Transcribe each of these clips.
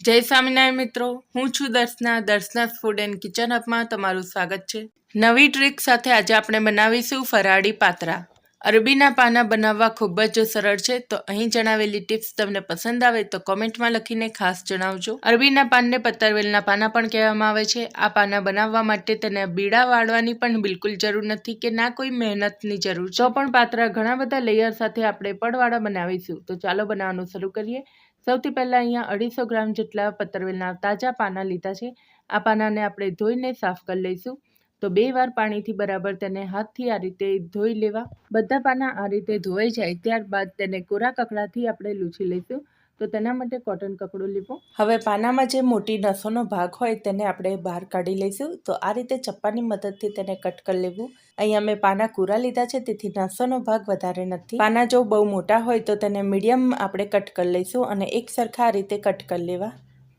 જય સ્વામિનારાયણ મિત્રો, હું છું Darshana Darshana food and kitchen હબમાં તમારું સ્વાગત છે. નવી ટ્રીક સાથે આજે આપણે બનાવીશું ફરાળી પાતરા. અરબીના પાના બનાવવા ખૂબ જ સરળ છે, તો અહીં જણાવેલી ટિપ્સ તમને પસંદ આવે તો કોમેન્ટમાં લખીને ખાસ જણાવજો. અરબીના પાનને પત્તરવેલના પાના પણ કહેવામાં આવે છે. આ પાના બનાવવા માટે તેને બીડા વાળવાની પણ બિલકુલ જરૂર નથી કે ના કોઈ મહેનતની જરૂર તો પણ પાત્રા ઘણા બધા લેયર સાથે આપણે પડવાળા બનાવીશું. તો ચાલો બનાવવાનું શરૂ કરીએ. સૌથી પહેલાં અહીંયા અઢીસો ગ્રામ જેટલા પતરવેલના તાજા પાના લીધા છે. આ પાનાને આપણે ધોઈને સાફ કરી લઈશું. તો બે વાર પાણીથી બરાબર તેને હાથથી આ રીતે ધોઈ લેવા. બધા પાના આ રીતે ધોવાઈ જાય ત્યારબાદ તેને કોરા કકડાથી આપણે લૂછી લઈશું. તો તેના માટે કોટન કપડું લીધું હવે પાનામાં જે મોટી નસોનો ભાગ હોય તેને આપણે બહાર કાઢી લઈશું. તો આ રીતે ચપ્પાની મદદથી તેને કટ કરી લેવું. અહીંયા મેં પાના કુરા લીધા છે, તેથી નસોનો ભાગ વધારે નથી. પાના જો બહુ મોટા હોય તો તેને મીડિયમ આપણે કટ કરી લઈશું અને એક સરખા રીતે કટ કરી લેવા.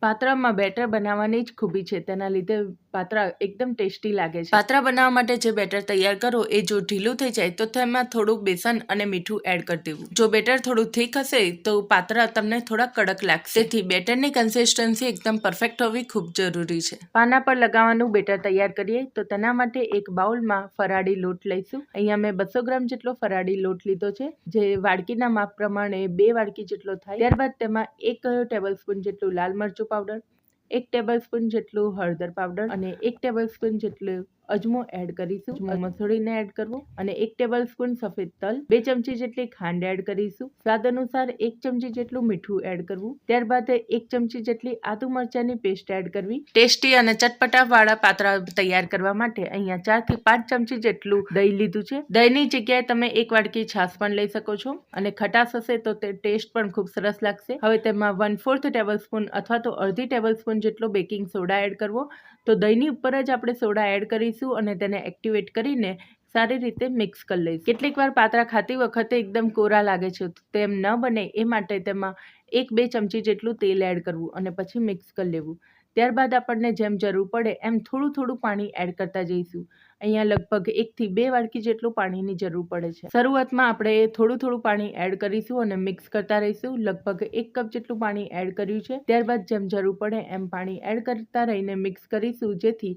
પાત્રામાં બેટર બનાવવાની જ ખૂબી છે. તેના લીધે પાત્રા એકદમ ટેસ્ટી લાગે છે. પાત્રા બનાવવા માટે જે બેટર તૈયાર કરો એ જો ઢીલું થઈ જાય તો તેમાં થોડુંક બેસન અને મીઠું એડ કરી દેવું. જો બેટર થોડું થીક હશે તો પાત્રા તમને થોડા કડક લાગશે. તેથી બેટરની કન્સિસ્ટન્સી એકદમ પરફેક્ટ હોવી ખૂબ જરૂરી છે. પાના પર લગાવવાનું બેટર તૈયાર કરીએ તો તેના માટે એક બાઉલમાં ફરાળી લોટ લઈશું. અહીંયા મેં બસો ગ્રામ જેટલો ફરાળી લોટ લીધો છે. જે વાડકીના માપ પ્રમાણે બે વાડકી જેટલો થાય. ત્યારબાદ તેમાં એક ટેબલ સ્પૂન જેટલું લાલ મરચું પાવડર એક ટેબલ સ્પૂન જેટલું હળદર પાવડર અને એક ટેબલ સ્પૂન જેટલું અજમો એડ કરીશું. મસળીને એડ કરવો. અને એક ટેબલ સ્પૂન સફેદ તલ. બે ચમચી જેટલી ખાંડ એડ કરીશું. સ્વાદ અનુસાર એક ચમચી જેટલું મીઠું એડ કરવું. ત્યારબાદ એક ચમચી જેટલી આદુ મરચાની પેસ્ટ એડ કરવી. ટેસ્ટી અને ચટપટા વાળા પાત્રા તૈયાર કરવા માટે અહીંયા ચારથી પાંચ ચમચી જેટલું દહીં લીધું છે. દહીંની જગ્યાએ તમે એક વાડકી છાશ પણ લઈ શકો છો. અને ખટાશ હશે તો તે ટેસ્ટ પણ ખૂબ સરસ લાગશે. હવે તેમાં વન ફોર્થ ટેબલ સ્પૂન અથવા તો અડધી ટેબલ સ્પૂન જેટલો બેકિંગ સોડા એડ કરવો. તો દહીંની ઉપર જ આપણે સોડા એડ કરીશું. અને તેને એક્ટિવેટ કરીને સારી રીતે મિક્સ કરી લઈશું. કેટલીક વાર પાત્રા ખાતી વખતે એકદમ કોરા લાગે છે તેમ ન બને એ માટે તેમાં એક બે ચમચી જેટલું તેલ એડ કરવું અને પછી મિક્સ કરી લેવું. ત્યારબાદ આપણને જેમ જરૂર પડે એમ થોડું થોડું પાણી એડ કરતા જઈશું. અહીંયા લગભગ એકથી બે વાડકી જેટલું પાણીની જરૂર પડે છે. શરૂઆતમાં આપણે થોડું થોડું પાણી એડ કરીશું અને મિક્સ કરતા રહીશું. લગભગ એક કપ જેટલું પાણી એડ કર્યું છે. ત્યારબાદ જેમ જરૂર પડે એમ પાણી એડ કરતા રહીને મિક્સ કરીશું, જેથી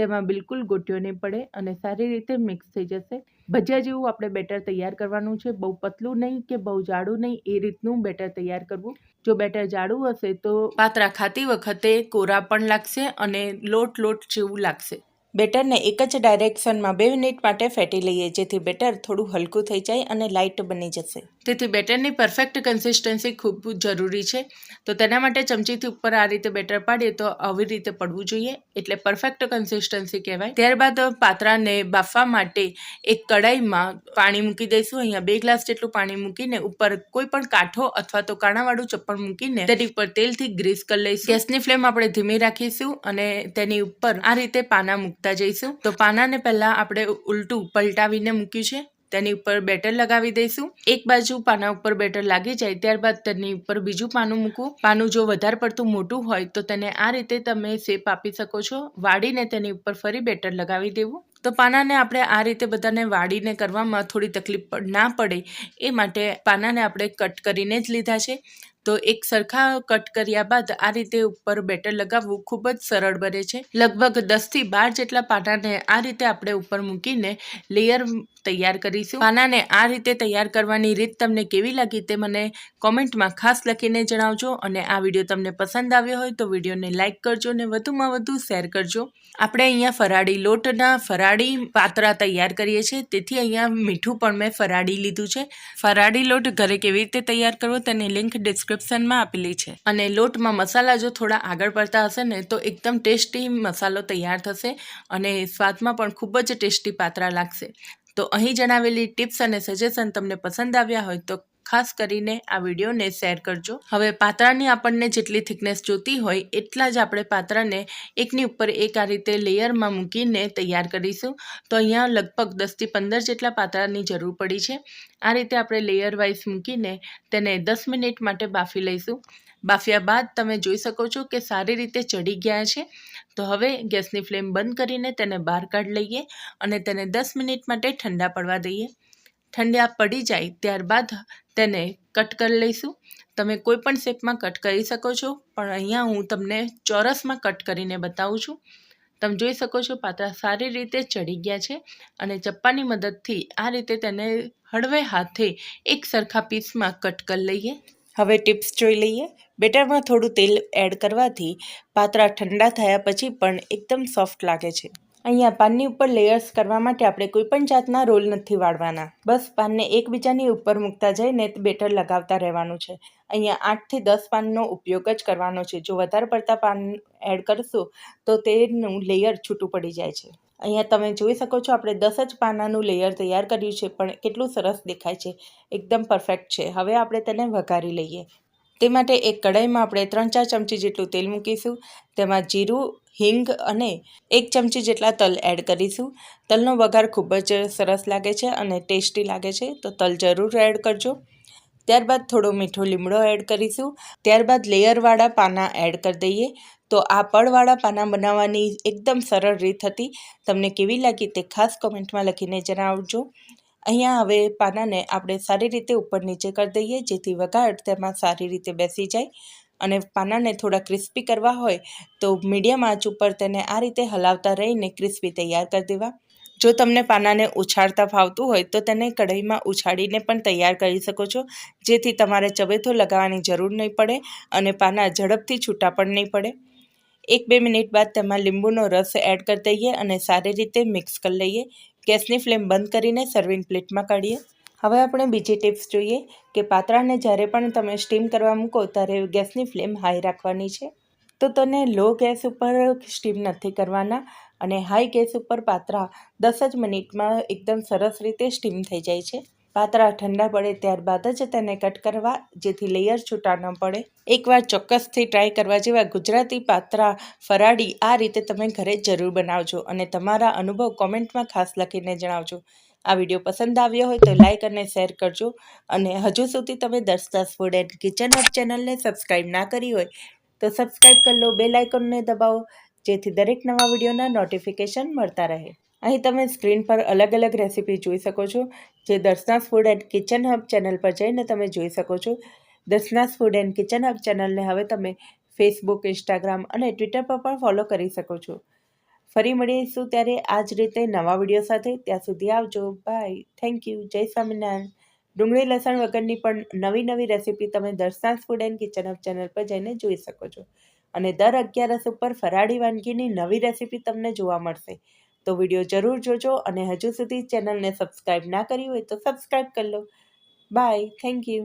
તેમાં બિલકુલ ગોટ્યો નહીં પડે અને સારી રીતે મિક્સ થઈ જશે. ભજીયા જેવું આપણે બેટર તૈયાર કરવાનું છે. બહુ પતલું નહીં કે બહુ જાડું નહીં, એ રીતનું બેટર તૈયાર કરવું. જો બેટર જાડું હશે તો પાત્રા ખાતી વખતે કોરા પણ લાગશે અને લોટ લોટ જેવું લાગશે. બેટરને એક જ ડાયરેક્શનમાં બે મિનિટ માટે ફેટી લઈએ, જેથી બેટર થોડું હલકું થઈ જાય અને લાઇટ બની જશે. તેથી બેટરની પરફેક્ટ કન્સિસ્ટન્સી ખૂબ જરૂરી છે. તો તેના માટે ચમચીથી ઉપર આ રીતે બેટર પાડીએ તો આવી રીતે પડવું જોઈએ. એટલે પરફેક્ટ કન્સિસ્ટન્સી કહેવાય. ત્યારબાદ પાત્રાને બાફવા માટે એક કડાઈમાં પાણી મૂકી દઈશું. અહીંયા બે ગ્લાસ જેટલું પાણી મૂકીને ઉપર કોઈ પણ કાંઠો અથવા તો કાણાવાળું ચપ્પણ મૂકીને તેની ઉપર તેલથી ગ્રીસ કરી લઈશું. ગેસની ફ્લેમ આપણે ધીમી રાખીશું અને તેની ઉપર આ રીતે પાના મૂકતા જઈશું. તો પાનાને પહેલાં આપણે ઉલટું પલટાવીને મૂક્યું છે. તેની ઉપર બેટર લગાવી દઈશું. એક બાજુ પાના ઉપર બેટર લાગી જાય, ત્યારબાદ તેની ઉપર બીજું પાનું મૂકવું. પાનું જો વધારે પડતું મોટું હોય, તો તેને આ રીતે તમે શેપ આપી શકો છો. વાળીને તેની ઉપર ફરી બેટર લગાવી દેવું. તો પાનાને આપણે આ રીતે બધાને વાળીને કરવામાં થોડી તકલીફ ના પડે, એ માટે પાનાને આપણે કટ કરીને જ લીધા છે. તો એક સરખા કટ કર્યા બાદ આ રીતે ઉપર બેટર લગાવવું ખૂબ જ સરળ બને છે. લગભગ દસથી બાર જેટલા પાનાને આ રીતે આપણે ઉપર મૂકીને લેયર તૈયાર કરીશું. પાનાને આ રીતે તૈયાર કરવાની રીત તમને કેવી લાગી તે મને કોમેન્ટમાં ખાસ લખીને જણાવજો અને આ વીડિયો તમને પસંદ આવ્યો હોય તો વિડીયોને લાઇક કરજો અને વધુમાં વધુ શેર કરજો. આપણે અહીંયા ફરાળી લોટના ફરાળી પાત્રા તૈયાર કરીએ છીએ. તેથી અહીંયા મીઠું પણ મેં ફરાળી લીધું છે. ફરાળી લોટ ઘરે કેવી રીતે તૈયાર કરવો તેની લિંક ડિસ્ક્રિપ્શનમાં આપેલી છે. અને લોટમાં મસાલા જો થોડા આગળ પડતા હશે ને તો એકદમ ટેસ્ટી મસાલો તૈયાર થશે અને સ્વાદમાં પણ ખૂબ જ ટેસ્ટી પાત્રા લાગશે. તો અહીં જણાવેલી ટિપ્સ અને સજેશન તમને પસંદ આવ્યા હોય તો ખાસ કરીને આ વિડીયોને શેર કરજો. હવે પાત્રાની આપણને જેટલી થિકનેસ જોતી હોય એટલા જ આપણે પાત્રાને એકની ઉપર એક આ રીતે લેયરમાં મૂકીને તૈયાર કરીશું. તો અહીંયા લગભગ દસથી પંદર જેટલા પાત્રાની જરૂર પડી છે. આ રીતે આપણે લેયર વાઇઝ મૂકીને તેને દસ મિનિટ માટે બાફી લઈશું. બાફ્યા બાદ તમે જોઈ શકો છો કે સારી રીતે ચડી ગયા છે. તો હવે ગેસની ફ્લેમ બંધ કરીને તેને બહાર કાઢી લઈએ અને તેને દસ મિનિટ માટે ઠંડા પડવા દઈએ. ઠંડા પડી જાય ત્યારબાદ તેને કટ કરી લઈશું. તમે કોઈ પણ શેપમાં કટ કરી શકો છો, પણ અહીંયા હું તમને ચોરસમાં કટ કરીને બતાવું છું. તમે જોઈ શકો છો પાત્રા સારી રીતે ચડી ગયા છે અને ચપ્પાની મદદથી આ રીતે તેને હળવે હાથે એક સરખા પીસમાં કટ કરી લઈએ. હવે ટિપ્સ જોઈ લઈએ. બેટરમાં થોડું તેલ એડ કરવાથી પાત્રા ઠંડા થયા પછી પણ એકદમ સોફ્ટ લાગે છે. અહીંયા પાનની ઉપર લેયર્સ કરવા માટે આપણે કોઈપણ જાતના રોલ નથી વાળવાના. બસ પાનને એકબીજાની ઉપર મૂકતા જઈને બેટર લગાવતા રહેવાનું છે. અહીંયા આઠથી દસ પાનનો ઉપયોગ જ કરવાનો છે. જો વધારે પડતા પાન એડ કરશું તો તેનું લેયર છૂટું પડી જાય છે. અહીંયા તમે જોઈ શકો છો, આપણે દસ જ પાનાનું લેયર તૈયાર કર્યું છે, પણ કેટલું સરસ દેખાય છે. એકદમ પરફેક્ટ છે. હવે આપણે તેને વઘારી લઈએ. તે માટે એક કઢાઈમાં આપણે ત્રણ ચાર ચમચી જેટલું તેલ મૂકીશું. તેમાં જીરું, હિંગ અને એક ચમચી જેટલા તલ એડ કરીશું. તલનો વઘાર ખૂબ જ સરસ લાગે છે અને ટેસ્ટી લાગે છે, તો તલ જરૂર એડ કરજો. ત્યારબાદ થોડો મીઠો લીમડો એડ કરીશું. ત્યારબાદ લેયરવાળા પાના એડ કરી દઈએ. તો આ પડવાળા પાના બનાવવાની એકદમ સરળ રીત હતી. તમને કેવી લાગી તે ખાસ કોમેન્ટમાં લખીને જણાવજો. અહીંયા હવે પાનાને આપણે સારી રીતે ઉપર નીચે કરી દઈએ, જેથી વઘાર તેમાં સારી રીતે બેસી જાય. અને પાનાને થોડા ક્રિસ્પી કરવા હોય, તો મીડિયમ આંચ ઉપર તેને આ રીતે હલાવતા રહીને ક્રિસ્પી તૈયાર કરી દેવા. જો તમને પાનાને ઉછાળતા ફાવતું હોય, તો તેને કઢાઈમાં ઉછાળીને પણ તૈયાર કરી શકો છો, જેથી તમારે ચબેથો લગાવવાની જરૂર નહીં પડે અને પાના ઝડપથી છૂટા પણ નહીં પડે. એક બે મિનિટ બાદ તેમાં લીંબુનો રસ એડ કરી દઈએ અને સારી રીતે મિક્સ કરી લઈએ. ગેસની ફ્લેમ બંધ કરીને સર્વિંગ પ્લેટમાં કાઢીએ. હવે આપણે બીજી ટિપ્સ જોઈએ કે પાત્રાને જ્યારે પણ તમે સ્ટીમ કરવા મૂકો ત્યારે ગેસની ફ્લેમ હાઈ રાખવાની છે. તો તને લો ગેસ ઉપર સ્ટીમ નથી કરવાના અને હાઈ ગેસ ઉપર પાત્રા દસ જ મિનિટમાં એકદમ સરસ રીતે સ્ટીમ થઈ જાય છે. પાત્રા ઠંડા પડે ત્યારબાદ જ તેને કટ કરવા, જેથી લેયર છૂટા ન પડે. એકવાર ચોક્કસથી ટ્રાય કરવા જેવા ગુજરાતી પાત્રા ફરાળી આ રીતે તમે ઘરે જરૂર બનાવજો અને તમારા અનુભવ કોમેન્ટમાં ખાસ લખીને જણાવજો. આ વીડિયો પસંદ આવ્યો હોય તો લાઇક અને શેર કરજો અને હજુ સુધી તમે Darshana's food and kitchen hub ચેનલને સબસ્ક્રાઈબ ના કરી હોય તો સબસ્ક્રાઈબ કરી લો બે લાઇકોનને દબાવો, જેથી દરેક નવા વિડીયોના નોટિફિકેશન મળતા રહે. અહીં તમે સ્ક્રીન પર અલગ અલગ રેસીપી જોઈ શકો છો, જે Darshana's food and kitchen hub channel પર જઈને તમે જોઈ શકો છો. Darshana's food and kitchen hub ચેનલને હવે તમે ફેસબુક, ઇન્સ્ટાગ્રામ અને ટ્વિટર પર પણ ફોલો કરી શકો છો. ફરી મળીશું ત્યારે આ જ રીતે નવા વીડિયો સાથે. ત્યાં સુધી આવજો. બાય. Thank you. જય સ્વામિનારાયણ. ડુંગળી લસણ વગરની પણ નવી નવી રેસીપી તમે Darshana's food and kitchen hub channel પર જઈને જોઈ શકો છો. અને દર અગિયારસ ઉપર ફરાળી વાનગીની નવી રેસીપી તમને જોવા મળશે. તો વીડિયો જરૂર જોજો અને હજુ સુધી ચેનલને સબસ્ક્રાઈબ ના કરી હોય તો સબસ્ક્રાઈબ કરી લો. By, thank you.